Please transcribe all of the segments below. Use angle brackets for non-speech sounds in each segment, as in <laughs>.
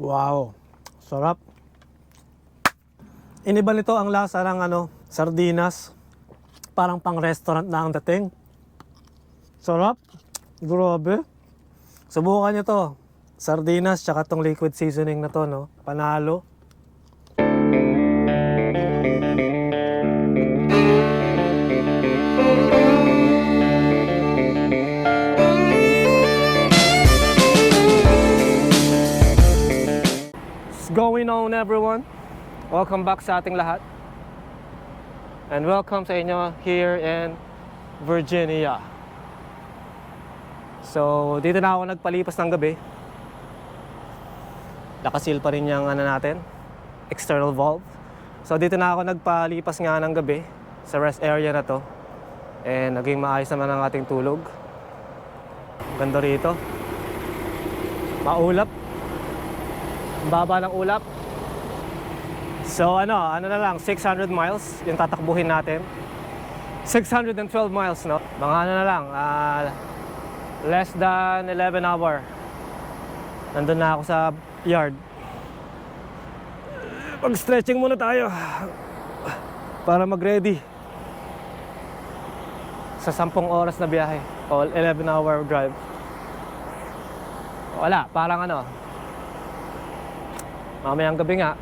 Wow. Sarap. Iniba nito ang lasa ng ano, sardinas. Parang pang restaurant na ang dating. Sarap. Grabe. Subukan nyo to. Sardinas tsaka tong liquid seasoning na to, no? Panalo. Going on everyone? Welcome back sa ating lahat. And welcome sa inyo here in Virginia. So, dito na ako nagpalipas ng gabi. Nakasil pa rin yung ano natin, external valve. So, dito na ako nagpalipas nga ng gabi sa rest area na to. And naging maayos naman ang ating tulog. Ganda rito. Maulap. Baba ng ulap. So ano, ano na lang, 600 miles yung tatakbuhin natin. 612 miles, no? Mga ano na lang, ah, less than 11 hour. Nandun na ako sa yard. Mag-stretching muna tayo. Para mag-ready. Sa 10 oras na biyahe. O 11 hour drive. Wala, parang ano, mamayang gabi nga,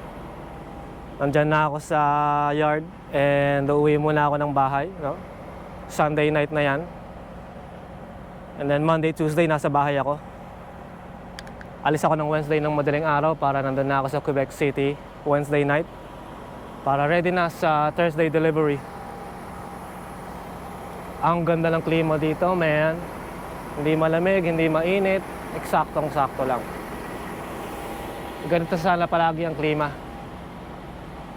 nandyan na ako sa yard and uuwi muna ako ng bahay. No? Sunday night na yan. And then Monday, Tuesday, nasa bahay ako. Alis ako ng Wednesday ng madaling araw para nandun na ako sa Quebec City Wednesday night. Para ready na sa Thursday delivery. Ang ganda ng klima dito, man. Hindi malamig, hindi mainit. Eksaktong-sakto lang ganito sana palagi ang klima.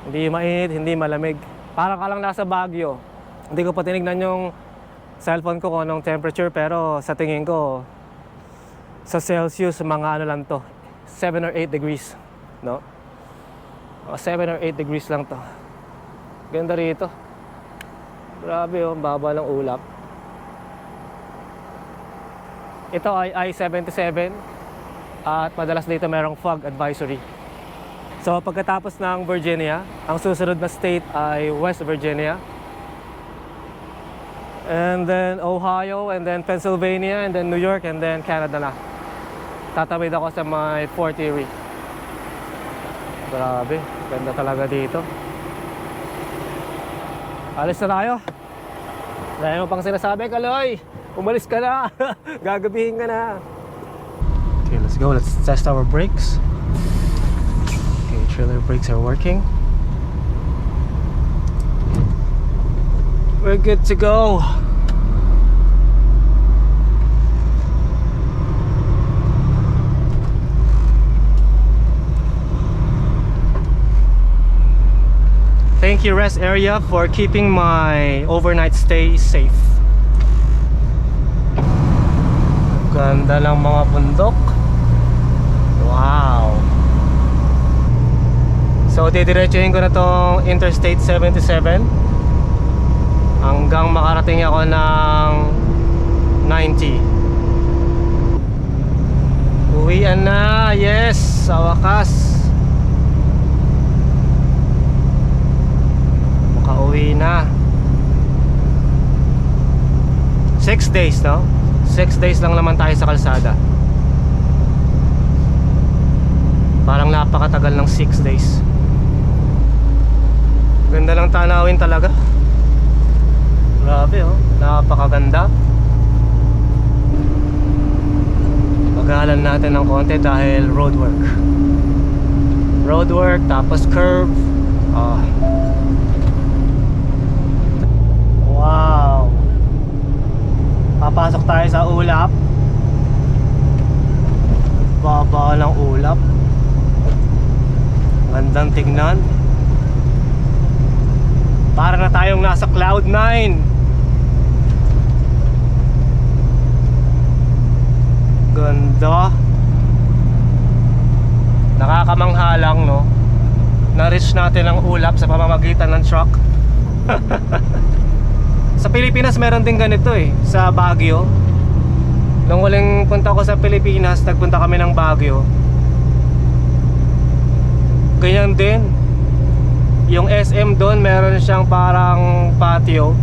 Hindi mainit, hindi malamig. Parang ka lang nasa Baguio. Hindi ko pa tinignan yung cellphone ko kung anong temperature pero sa tingin ko sa Celsius mga ano lang to 7 or 8 degrees no o 7 or 8 degrees lang to ganda rito grabe oh baba ng ulap ito ay I-77 at madalas dito merong fog advisory. So pagkatapos ng Virginia, ang susunod na state ay West Virginia. And then Ohio, and then Pennsylvania, and then New York, and then Canada na. Tatawid ako sa my Fort Erie. Grabe, ganda talaga dito. Alis na tayo. Dahil mo pang sinasabi, Kaloy! Umalis ka na! <laughs> Gagabihin ka na! Go. Let's test our brakes. Okay, trailer brakes are working. We're good to go. Thank you rest area for keeping my overnight stay safe. Ganda ng mga bundok. Wow. So didiretsuhin ko na tong Interstate 77 hanggang makarating ako ng 90. Uwian na. Yes, sa wakas. Makauwi na. Six days, no? Six days lang naman tayo sa kalsada. Parang napakatagal ng 6 days. Ganda lang tanawin talaga. Grabe oh, napakaganda. Pagalan natin ng konti dahil roadwork. Roadwork, tapos curve. Ah. Wow. Papasok tayo sa ulap. Baba ng ulap. Gandang tignan. Para na tayong nasa cloud 9. Ganda. Nakakamangha lang, no? Na-reach natin ang ulap sa pamamagitan ng truck. <laughs> sa Pilipinas meron din ganito eh, sa Baguio. Nung huling punta ko sa Pilipinas, nagpunta kami ng Baguio. Ganyan din. Yung SM doon, meron siyang parang patio.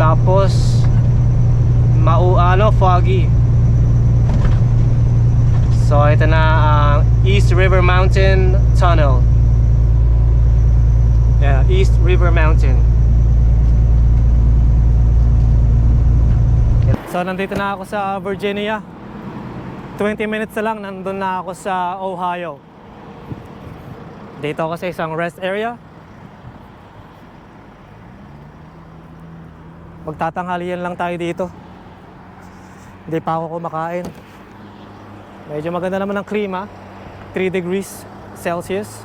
Tapos, mau ano, foggy. So, ito na ang East River Mountain Tunnel. Yeah, East River Mountain. So, nandito na ako sa Virginia. 20 minutes na lang, nandun na ako sa Ohio. Dito ako sa isang rest area. Magtatanghalian lang tayo dito. Hindi pa ako kumakain. Medyo maganda naman ang klima. 3 degrees Celsius.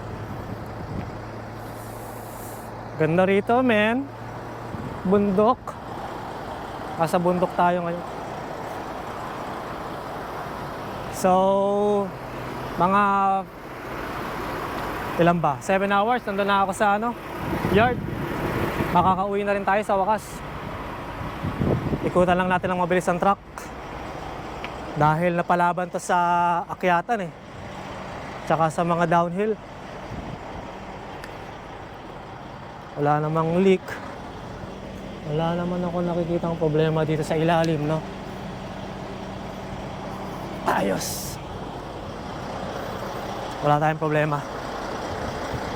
Ganda rito, men. Bundok. Nasa bundok tayo ngayon. So, mga ilan ba? 7 hours, nandun na ako sa ano, yard. Makakauwi na rin tayo sa wakas. Ikutan lang natin ang mabilis ang truck. Dahil napalaban to sa akyatan eh. Tsaka sa mga downhill. Wala namang leak. Wala naman ako nakikitang problema dito sa ilalim, no? Ayos. Wala tayong problema.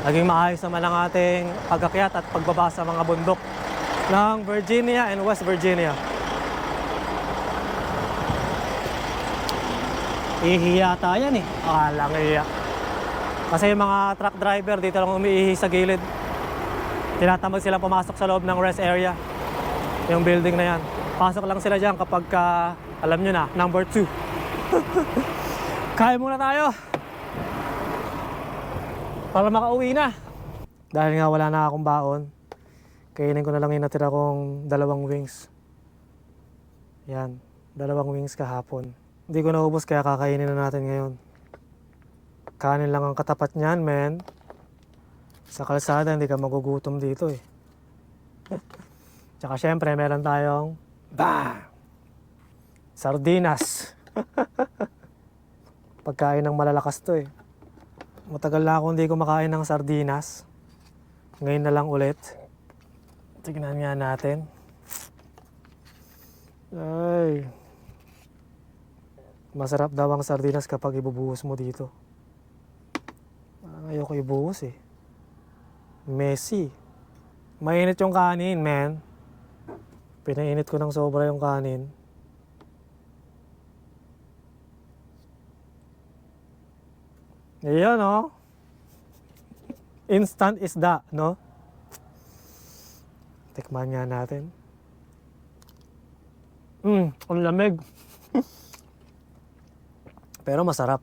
Naging maayos naman ang ating pagakyat at pagbaba sa mga bundok ng Virginia and West Virginia. Ihiya tayo yan eh. Alang iya. Kasi yung mga truck driver dito lang umiihi sa gilid. Tinatamad silang pumasok sa loob ng rest area. Yung building na yan. Pasok lang sila dyan kapag ka, alam nyo na, number 2. <laughs> Kaya muna tayo. Para makauwi na. Dahil nga wala na akong baon, kainin ko na lang yung natira kong dalawang wings. Yan, dalawang wings kahapon. Hindi ko naubos kaya kakainin na natin ngayon. Kanin lang ang katapat niyan, men. Sa kalsada, hindi ka magugutom dito eh. <laughs> Tsaka syempre, meron tayong bah! Sardinas. <laughs> Pagkain ng malalakas to eh. Matagal na ako hindi kumakain ng sardinas. Ngayon na lang ulit. Tignan nga natin. Ay. Masarap daw ang sardinas kapag ibubuhos mo dito. Ayoko ibuhos eh. Messy. Mainit yung kanin, man. Pinainit ko ng sobra yung kanin. Ayan, no? Instant isda, no? Tikman nga natin. Hmm, ang lamig. Pero masarap.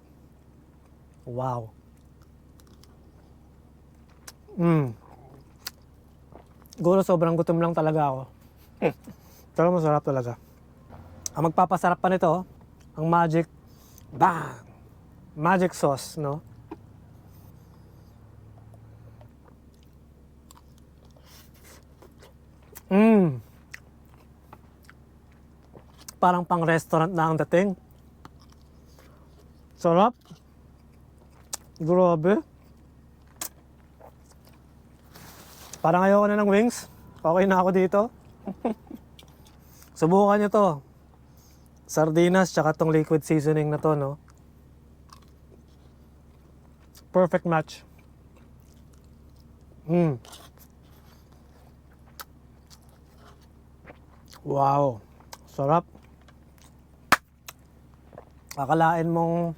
Wow. Hmm. Siguro sobrang gutom lang talaga ako. Pero masarap talaga. Ang magpapasarap pa nito, ang magic, bang! Magic sauce, no? Mmm. Parang pang restaurant na ang dating. Sarap. Grabe. Parang ayoko na ng wings. Okay na ako dito. Subukan nyo to. Sardinas tsaka tong liquid seasoning na to, no? Perfect match. Mm. Wow. Sarap. Akalain mong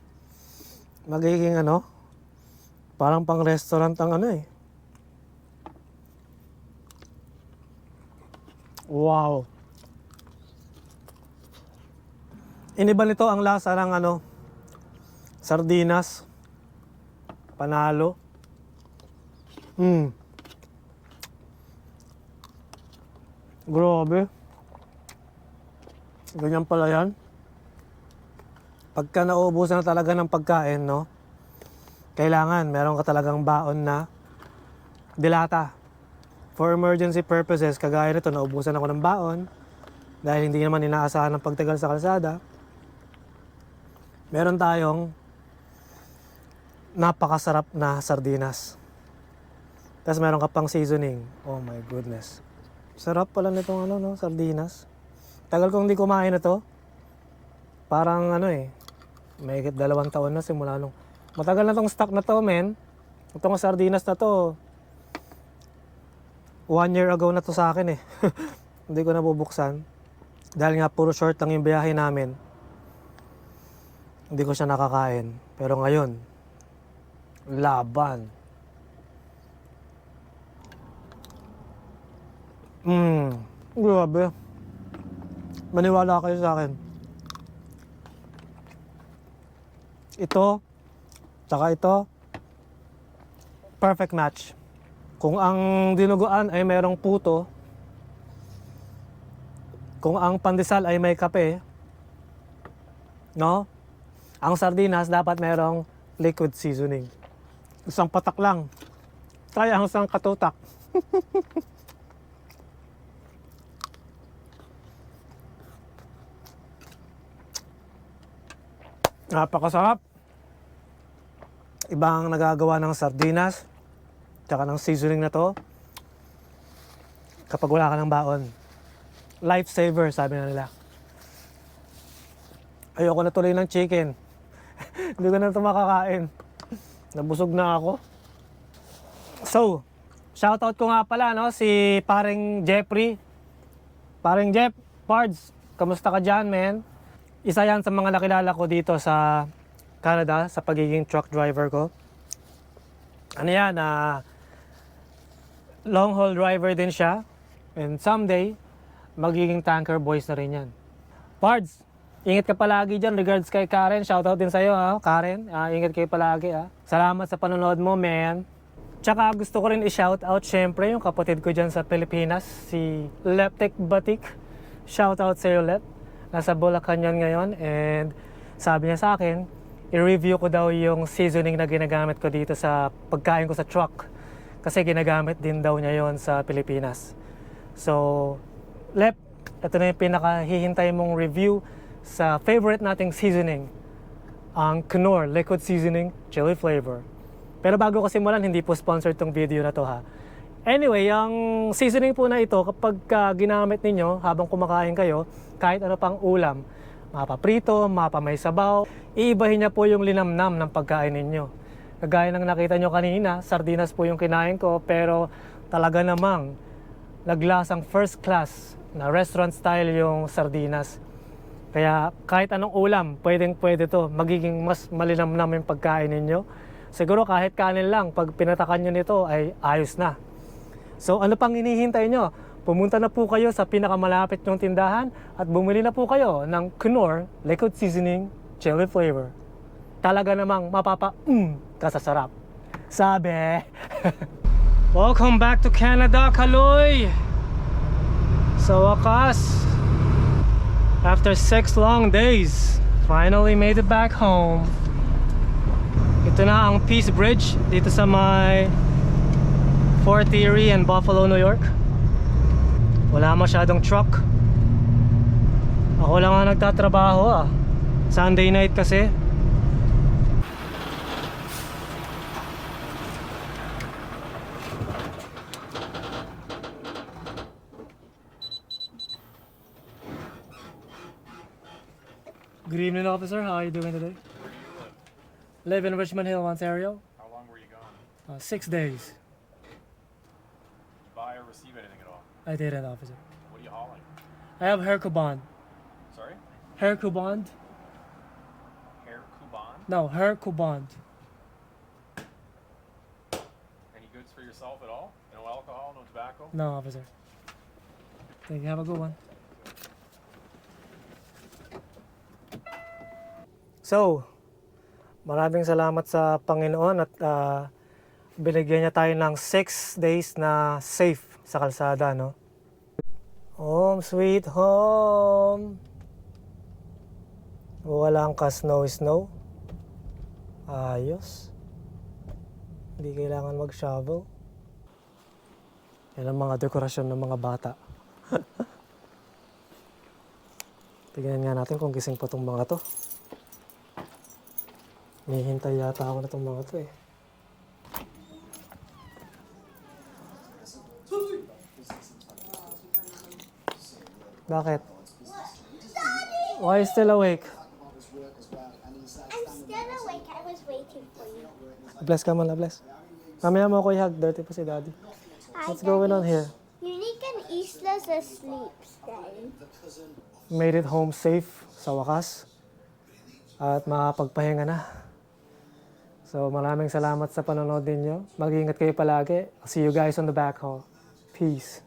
magiging ano, parang pang restaurant ang ano eh. Wow. Iniba nito ang lasa ng ano, sardinas. Panalo. Hmm. Grabe. Ganyan pala yan. Pagka nauubusan na talaga ng pagkain, no? Kailangan, meron ka talagang baon na dilata. For emergency purposes, kagaya nito, naubusan ako ng baon dahil hindi naman inaasahan ng pagtagal sa kalsada. Meron tayong napakasarap na sardinas. Tapos meron ka pang seasoning. Oh my goodness. Sarap pala nitong ano, no, sardinas. Tagal kong hindi kumain na to. Parang ano eh, may dalawang taon na simula nung. Matagal na tong stock na to, men. Itong sardinas na to, one year ago na to sa akin eh. <laughs> hindi ko nabubuksan. Dahil nga puro short lang yung biyahe namin. Hindi ko siya nakakain. Pero ngayon, laban. Mmm, grabe. Maniwala kayo sa akin. Ito, tsaka ito, perfect match. Kung ang dinuguan ay merong puto, kung ang pandesal ay may kape, no? Ang sardinas dapat merong liquid seasoning. Isang patak lang. Kaya ang isang katutak. <laughs> Napakasarap. Ibang nagagawa ng sardinas, tsaka ng seasoning na to. Kapag wala ka ng baon. Lifesaver, sabi na nila. Ayoko na tuloy ng chicken. <laughs> Hindi ko na ito makakain. Nabusog na ako. So, shoutout ko nga pala no, si paring Jeffrey. Paring Jeff, Pards, kamusta ka dyan, man? Isa yan sa mga nakilala ko dito sa Canada sa pagiging truck driver ko. Ano yan, ah, long haul driver din siya. And someday, magiging tanker boys na rin yan. Pards, ingat ka palagi dyan. Regards kay Karen. Shoutout din sa'yo, ha? Karen. Ah, ingat kayo palagi, ha? Salamat sa panonood mo, man. Tsaka gusto ko rin i-shoutout syempre yung kapatid ko dyan sa Pilipinas, si Leptek Batik. Shoutout sa'yo, Lep. Nasa Bulacan yan ngayon and sabi niya sa akin, i-review ko daw yung seasoning na ginagamit ko dito sa pagkain ko sa truck. Kasi ginagamit din daw niya yon sa Pilipinas. So, Lep, ito na yung pinakahihintay mong review sa favorite nating seasoning, ang Knorr Liquid Seasoning Chili Flavor. Pero bago ko simulan, hindi po sponsored tong video na to ha. Anyway, ang seasoning po na ito, kapag ah, ginamit ninyo habang kumakain kayo, kahit ano pang ulam, mapaprito, mapamay sabaw, iibahin niya po yung linamnam ng pagkain ninyo. Kagaya ng nakita nyo kanina, sardinas po yung kinain ko, pero talaga namang naglasang first class na restaurant style yung sardinas. Kaya kahit anong ulam, pwedeng pwede to. Magiging mas malinamnam yung pagkain ninyo. Siguro kahit kanin lang, pag pinatakan nyo nito ay ayos na. So ano pang hinihintay nyo? Pumunta na po kayo sa pinakamalapit nyong tindahan at bumili na po kayo ng Knorr Liquid Seasoning Chili Flavor. Talaga namang mapapa mm, kasasarap. Sabi! <laughs> Welcome back to Canada, Kaloy! Sa wakas, after six long days, finally made it back home. Ito na ang Peace Bridge dito sa may Fort Erie and Buffalo, New York. Wala masyadong truck. Ako lang ang nagtatrabaho ah. Sunday night kasi. Good evening, officer. How are you doing today? Live in Richmond Hill, Ontario. How long were you gone? Uh, six days. Buy or receive anything at all? I didn't, officer. What are you hauling? I have hair. Sorry? Hair bond? Hair? No, hair. Any goods for yourself at all? No alcohol, no tobacco? No, officer. Thank you. Have a good one. So, maraming salamat sa Panginoon at ah, binigyan niya tayo ng 6 days na safe sa kalsada, no? Home sweet home. Walang ka snow snow. Ayos. Hindi kailangan mag-shovel. Yan ang mga dekorasyon ng mga bata. <laughs> Tignan nga natin kung gising pa itong mga to. Hihintay yata ako na itong mga to eh. Bakit? Why are you still awake? I'm still awake. I was waiting for you. Bless ka man, bless. Mamaya mo ako i-hug. Dirty pa si daddy. Hi, What's going on here? Unique and Isla's asleep, Daddy. Made it home safe sa wakas. At makapagpahinga na. So maraming salamat sa panonood ninyo. Mag-ingat kayo palagi. I'll see you guys on the back hall. Peace.